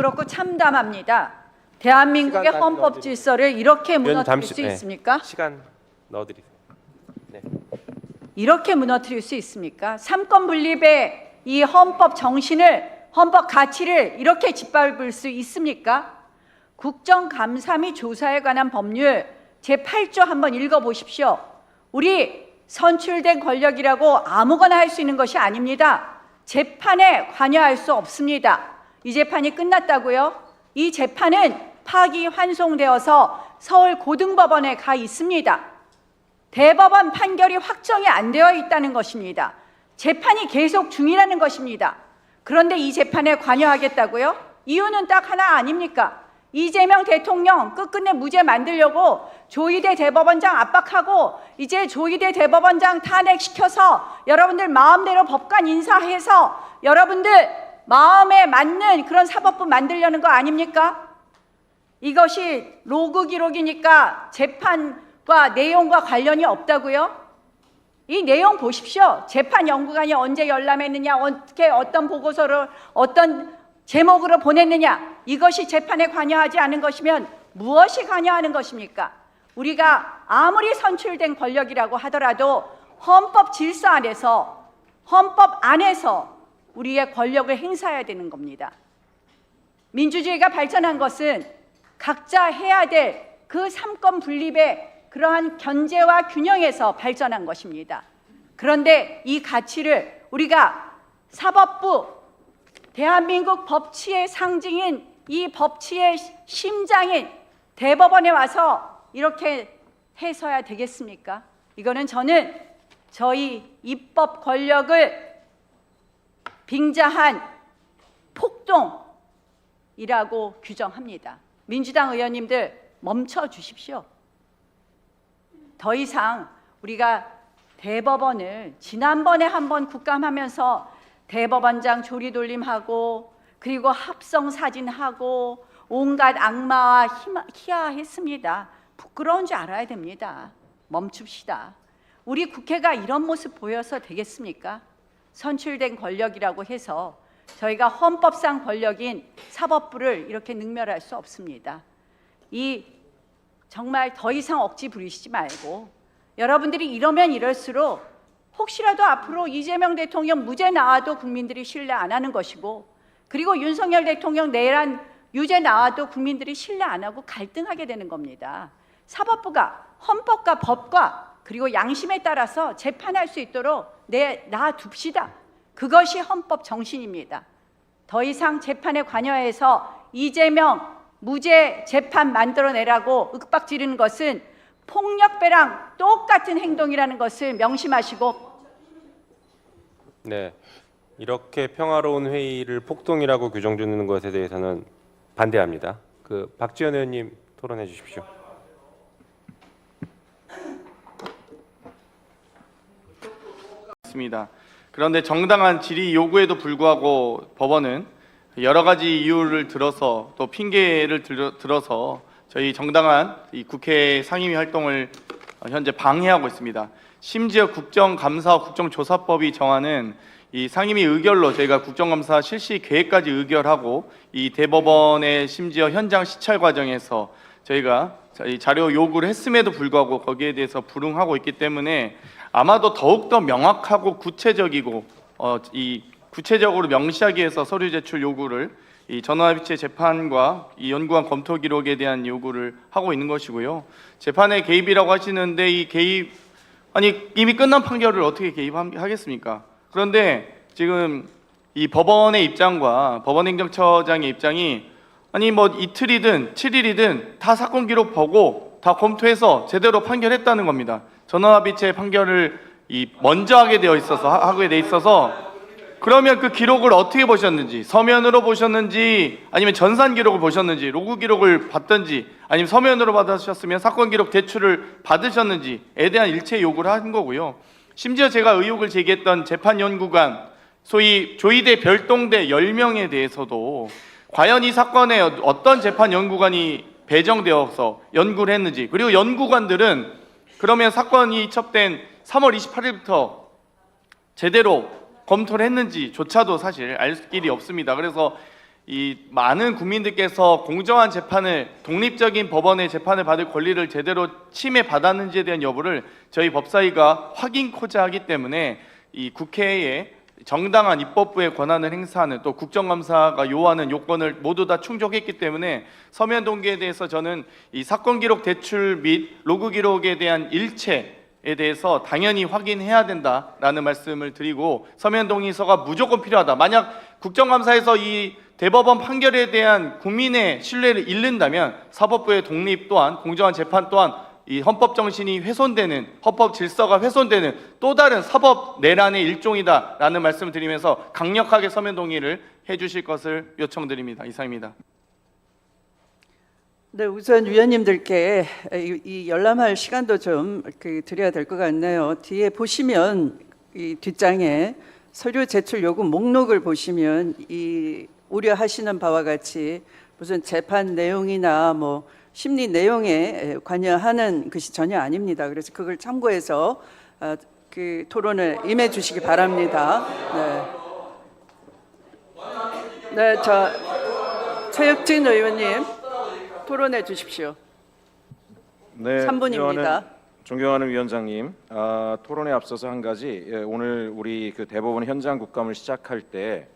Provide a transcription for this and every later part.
부끄럽고 참담합니다. 대한민국의 시간 헌법. 질서를 이렇게 무너뜨릴 잠시- 수 네. 있습니까? 시간 넣어드리세요. 이렇게 무너뜨릴 수 있습니까? 삼권 분립의 이 헌법 정신을 헌법 가치를 이렇게 짓밟을 수 있습니까? 국정감사 및 조사에 관한 법률 제8조 한번 읽어 보십시오. 우리 선출된 권력이라고 아무거나 할 수 있는 것이 아닙니다. 재판에 관여할 수 없습니다. 이 재판이 끝났다고요? 이 재판은 파기 환송되어서 서울 고등법원에 가 있습니다. 대법원 판결이 확정이 안 되어 있다는 것입니다. 재판이 계속 중이라는 것입니다. 그런데 이 재판에 관여하겠다고요? 이유는 딱 하나 아닙니까? 이재명 대통령 끝끝내 무죄 만들려고 조희대 대법원장 압박하고 이제 조희대 대법원장 탄핵시켜서 여러분들 마음대로 법관 인사해서 여러분들 마음에 맞는 그런 사법부 만들려는 거 아닙니까? 이것이 로그 기록이니까 재판과 내용과 관련이 없다고요? 이 내용 보십시오. 재판 연구관이 언제 열람했느냐, 어떻게 어떤 보고서를 어떤 제목으로 보냈느냐. 이것이 재판에 관여하지 않은 것이면 무엇이 관여하는 것입니까? 우리가 아무리 선출된 권력이라고 하더라도 헌법 질서 안에서 헌법 안에서 우리의 권력을 행사해야 되는 겁니다. 민주주의가 발전한 것은 각자 해야 될 그 삼권 분립의 그러한 견제와 균형에서 발전한 것입니다. 그런데 이 가치를 우리가 사법부 대한민국 법치의 상징인 이 법치의 심장인 대법원에 와서 이렇게 해서야 되겠습니까? 이거는 저는 저희 입법 권력을 빙자한 폭동이라고 규정합니다. 민주당 의원님들 멈춰 주십시오. 더 이상 우리가 대법원을 지난번에 한번 국감하면서 대법원장 조리돌림하고 그리고 합성 사진하고 온갖 악마와 희화했습니다. 부끄러운 줄 알아야 됩니다. 멈춥시다. 우리 국회가 이런 모습 보여서 되겠습니까? 선출된 권력이라고 해서 저희가 헌법상 권력인 사법부를 이렇게 능멸할 수 없습니다. 이 정말 더 이상 억지 부리시지 말고 여러분들이 이러면 이럴수록 혹시라도 앞으로 이재명 대통령 무죄 나와도 국민들이 신뢰 안 하는 것이고 그리고 윤석열 대통령 내란 유죄 나와도 국민들이 신뢰 안 하고 갈등하게 되는 겁니다. 사법부가 헌법과 법과 그리고 양심에 따라서 재판할 수 있도록 내 놔둡시다. 그것이 헌법 정신입니다. 더 이상 재판에 관여해서 이재명 무죄 재판 만들어내라고 윽박 지르는 것은 폭력배랑 똑같은 행동이라는 것을 명심하시고 네, 이렇게 평화로운 회의를 폭동이라고 규정 짓는 것에 대해서는 반대합니다. 그 박지원 의원님 토론해 주십시오. 있습니다. 그런데 정당한 질의 요구에도 불구하고 법원은 여러 가지 이유를 들어서 또 핑계를 들어, 들어서 저희 정당한 이 국회 상임위 활동을 어, 현재 방해하고 있습니다. 심지어 국정감사 국정조사법이 정하는 이 상임위 의결로 저희가 국정감사 실시 계획까지 의결하고 이 대법원의 심지어 현장 시찰 과정에서 저희가 자료 요구를 했음에도 불구하고 거기에 대해서 불응하고 있기 때문에 아마도 더욱더 명확하고 구체적이고 어, 이 구체적으로 명시하기 위해서 서류 제출 요구를 이 전화비치 재판과 이 연구원 검토 기록에 대한 요구를 하고 있는 것이고요. 재판에 개입이라고 하시는데 이 개입 아니 이미 끝난 판결을 어떻게 개입하겠습니까? 그런데 지금 이 법원의 입장과 법원행정처장의 입장이 아니 뭐 이틀이든 7일이든 다 사건 기록 보고 다 검토해서 제대로 판결했다는 겁니다. 전화비체 판결을 이 먼저 하게 되어 있어서 하- 하게 돼 있어서 그러면 그 기록을 어떻게 보셨는지 서면으로 보셨는지 아니면 전산 기록을 보셨는지 로그 기록을 봤던지 아니면 서면으로 받으셨으면 사건 기록 제출을 받으셨는지에 대한 일체 요구를 한 거고요. 심지어 제가 의혹을 제기했던 재판 연구관 소위 조이대 별동대 10명에 대해서도 과연 이 사건에 어떤 재판 연구관이 배정되어서 연구를 했는지 그리고 연구관들은 그러면 사건이 첩된 3월 28일부터 제대로 검토를 했는지조차도 사실 알 길이 없습니다. 그래서 이 많은 국민들께서 공정한 재판을 독립적인 법원의 재판을 받을 권리를 제대로 침해 받았는지에 대한 여부를 저희 법사위가 확인코자 하기 때문에 이 국회에 정당한 입법부의 권한을 행사하는 또 국정감사가 요하는 요건을 모두 다 충족했기 때문에 서면 동기에 대해서 저는 이 사건 기록 제출 및 로그 기록에 대한 일체 에 대해서 당연히 확인해야 된다라는 말씀을 드리고 서면 동의서가 무조건 필요하다. 만약 국정감사에서 이 대법원 판결에 대한 국민의 신뢰를 잃는다면 사법부의 독립 또한 공정한 재판 또한 이 헌법 정신이 훼손되는 헌법 질서가 훼손되는 또 다른 사법 내란의 일종이다라는 말씀을 드리면서 강력하게 서면 동의를 해주실 것을 요청드립니다. 이상입니다. 네, 우선 위원님들께 이, 이 열람할 시간도 좀그 드려야 될 것 같네요. 뒤에 보시면 이 뒷장에 서류 제출 요구 목록을 보시면 이 우려하시는 바와 같이 무슨 재판 내용이나 뭐 심리 내용에 관여하는 것이 전혀 아닙니다. 그래서 그걸 참고해서 어, 그 토론을 임해 주시기 바랍니다. 네. 네, 저 최혁진 의원님 토론해 주십시오. 네, 3분입니다. 위원은- 존경하는 위원장님, 아, 토론에 앞서서 한 가지 예, 오늘 우리 그 대법원 현장 국감을 시작할 때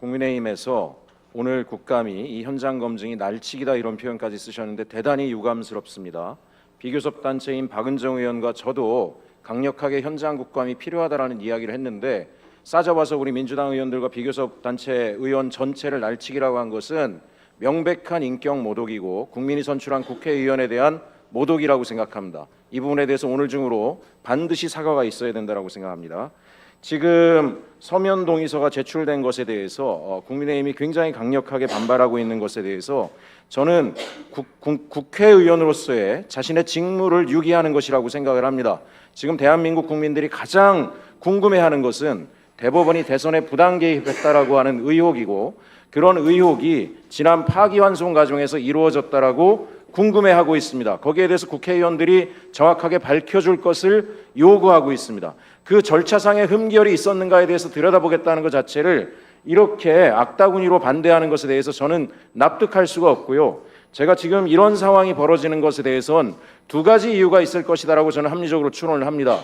국민의힘에서 오늘 국감이 이 현장 검증이 날치기다 이런 표현까지 쓰셨는데 대단히 유감스럽습니다. 비교섭 단체인 박은정 의원과 저도 강력하게 현장 국감이 필요하다라는 이야기를 했는데 싸잡아서 우리 민주당 의원들과 비교섭 단체 의원 전체를 날치기라고 한 것은 명백한 인격 모독이고 국민이 선출한 국회의원에 대한 모독이라고 생각합니다. 이 부분에 대해서 오늘 중으로 반드시 사과가 있어야 된다라고 생각합니다. 지금 서면 동의서가 제출된 것에 대해서 어, 국민의힘이 굉장히 강력하게 반발하고 있는 것에 대해서 저는 국, 국, 국회의원으로서의 자신의 직무를 유기하는 것이라고 생각을 합니다. 지금 대한민국 국민들이 가장 궁금해하는 것은 대법원이 대선에 부당 개입했다라고 하는 의혹이고 그런 의혹이 지난 파기환송 과정에서 이루어졌다라고 궁금해하고 있습니다. 거기에 대해서 국회의원들이 정확하게 밝혀줄 것을 요구하고 있습니다. 그 절차상의 흠결이 있었는가에 대해서 들여다보겠다는 것 자체를 이렇게 악다구니로 반대하는 것에 대해서 저는 납득할 수가 없고요. 제가 지금 이런 상황이 벌어지는 것에 대해선 두 가지 이유가 있을 것이다라고 저는 합리적으로 추론을 합니다.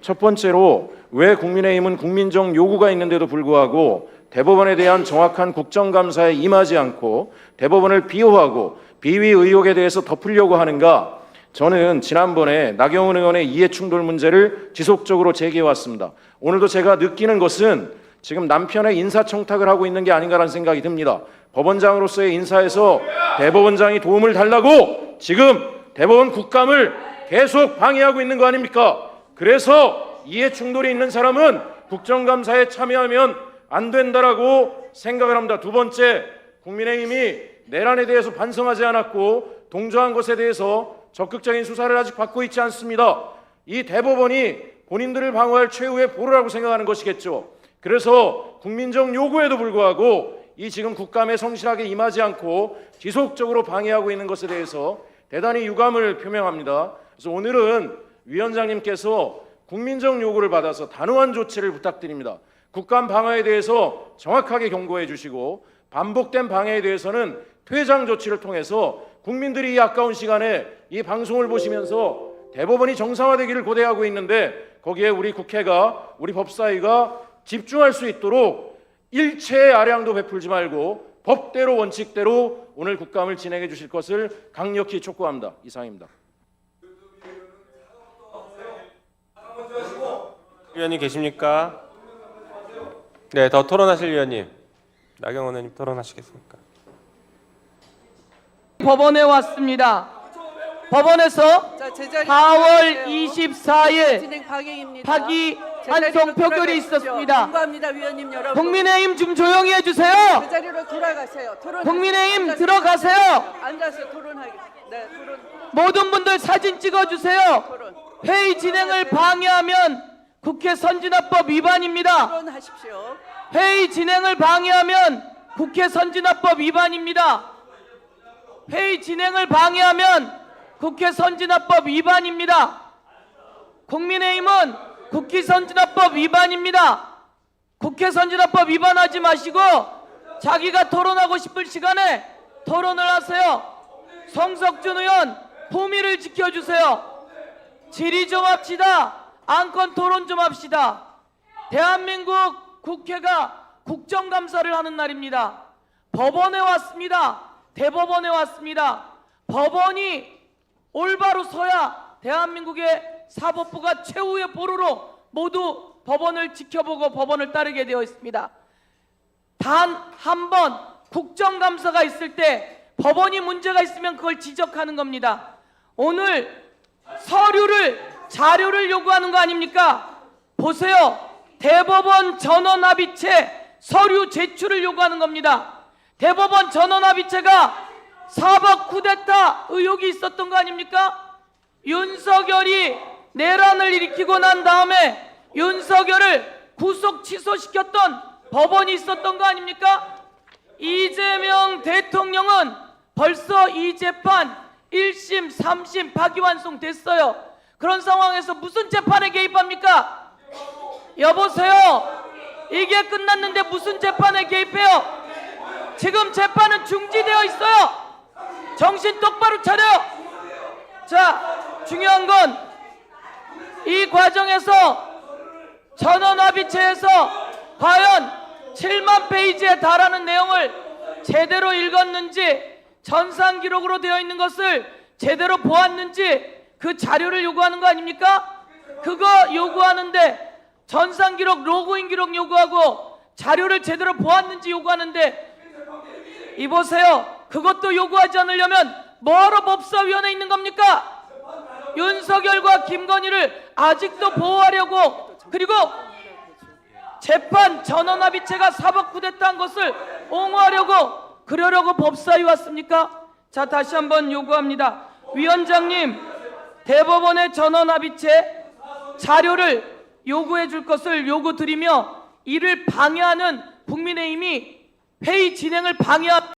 첫 번째로 왜 국민의힘은 국민적 요구가 있는데도 불구하고 대법원에 대한 정확한 국정감사에 임하지 않고 대법원을 비호하고 비위 의혹에 대해서 덮으려고 하는가? 저는 지난번에 나경원 의원의 이해 충돌 문제를 지속적으로 제기해 왔습니다. 오늘도 제가 느끼는 것은 지금 남편의 인사청탁을 하고 있는 게 아닌가라는 생각이 듭니다. 법원장으로서의 인사에서 대법원장이 도움을 달라고 지금 대법원 국감을 계속 방해하고 있는 거 아닙니까? 그래서 이해 충돌이 있는 사람은 국정감사에 참여하면 안 된다라고 생각을 합니다. 두 번째, 국민의힘이 내란에 대해서 반성하지 않았고 동조한 것에 대해서 적극적인 수사를 아직 받고 있지 않습니다. 이 대법원이 본인들을 방어할 최후의 보루라고 생각하는 것이겠죠. 그래서 국민적 요구에도 불구하고 이 지금 국감에 성실하게 임하지 않고 지속적으로 방해하고 있는 것에 대해서 대단히 유감을 표명합니다. 그래서 오늘은 위원장님께서 국민적 요구를 받아서 단호한 조치를 부탁드립니다. 국감 방해에 대해서 정확하게 경고해 주시고 반복된 방해에 대해서는 퇴장 조치를 통해서 국민들이 이 아까운 시간에 이 방송을 보시면서 대법원이 정상화되기를 고대하고 있는데 거기에 우리 국회가 우리 법사위가 집중할 수 있도록 일체의 아량도 베풀지 말고 법대로 원칙대로 오늘 국감을 진행해 주실 것을 강력히 촉구합니다. 이상입니다. 위원님 계십니까? 네, 더 토론하실 위원님. 나경원 의원님 토론하시겠습니까? 법원에 왔습니다. 법원에서 자, 제자리로 4월 돌아가세요. 24일 진행 방해입니다. 파기 제자리로 환송 표결이 돌아가십시오. 있었습니다. 공부합니다, 위원님 여러분. 국민의힘 좀 조용히 해주세요. 제자리로 돌아가세요. 토론. 국민의힘 앉아서 들어가세요. 앉아서 토론하기. 네, 토론. 모든 분들 사진 찍어주세요. 토론. 회의 진행을 방해하면 국회 선진화법 위반입니다. 토론하십시오. 회의 진행을 방해하면 국회 선진화법 위반입니다. 회의 진행을 방해하면 국회 선진화법 위반입니다. 국민의힘은 국회 선진화법 위반입니다. 국회 선진화법 위반하지 마시고 자기가 토론하고 싶을 시간에 토론을 하세요. 성석준 의원 품위를 지켜주세요. 질의 좀 합시다. 안건 토론 좀 합시다. 대한민국 국회가 국정감사를 하는 날입니다. 법원에 왔습니다. 대법원에 왔습니다. 법원이 올바로 서야 대한민국의 사법부가 최후의 보루로 모두 법원을 지켜보고 법원을 따르게 되어 있습니다. 단 한 번 국정감사가 있을 때 법원이 문제가 있으면 그걸 지적하는 겁니다. 오늘 서류를 자료를 요구하는 거 아닙니까? 보세요. 대법원 전원 합의체 서류 제출을 요구하는 겁니다. 대법원 전원합의체가 사법 쿠데타 의혹이 있었던 거 아닙니까? 윤석열이 내란을 일으키고 난 다음에 윤석열을 구속 취소시켰던 법원이 있었던 거 아닙니까? 이재명 대통령은 벌써 이 재판 1심, 3심 파기환송 됐어요. 그런 상황에서 무슨 재판에 개입합니까? 여보세요. 이게 끝났는데 무슨 재판에 개입해요? 지금 재판은 중지되어 있어요. 정신 똑바로 차려요. 자, 중요한 건 이 과정에서 전원합의체에서 과연 7만 페이지에 달하는 내용을 제대로 읽었는지 전산 기록으로 되어 있는 것을 제대로 보았는지 그 자료를 요구하는 거 아닙니까? 그거 요구하는데 전산 기록, 로그인 기록 요구하고 자료를 제대로 보았는지 요구하는데 이보세요. 그것도 요구하지 않으려면 뭐하러 법사위원회에 있는 겁니까? 윤석열과 김건희를 아직도 보호하려고 그리고 재판 전원합의체가 사법쿠데타한 것을 옹호하려고 그러려고 법사위 왔습니까? 자 다시 한번 요구합니다. 위원장님 대법원의 전원합의체 자료를 요구해 줄 것을 요구드리며 이를 방해하는 국민의힘이 회의 진행을 방해한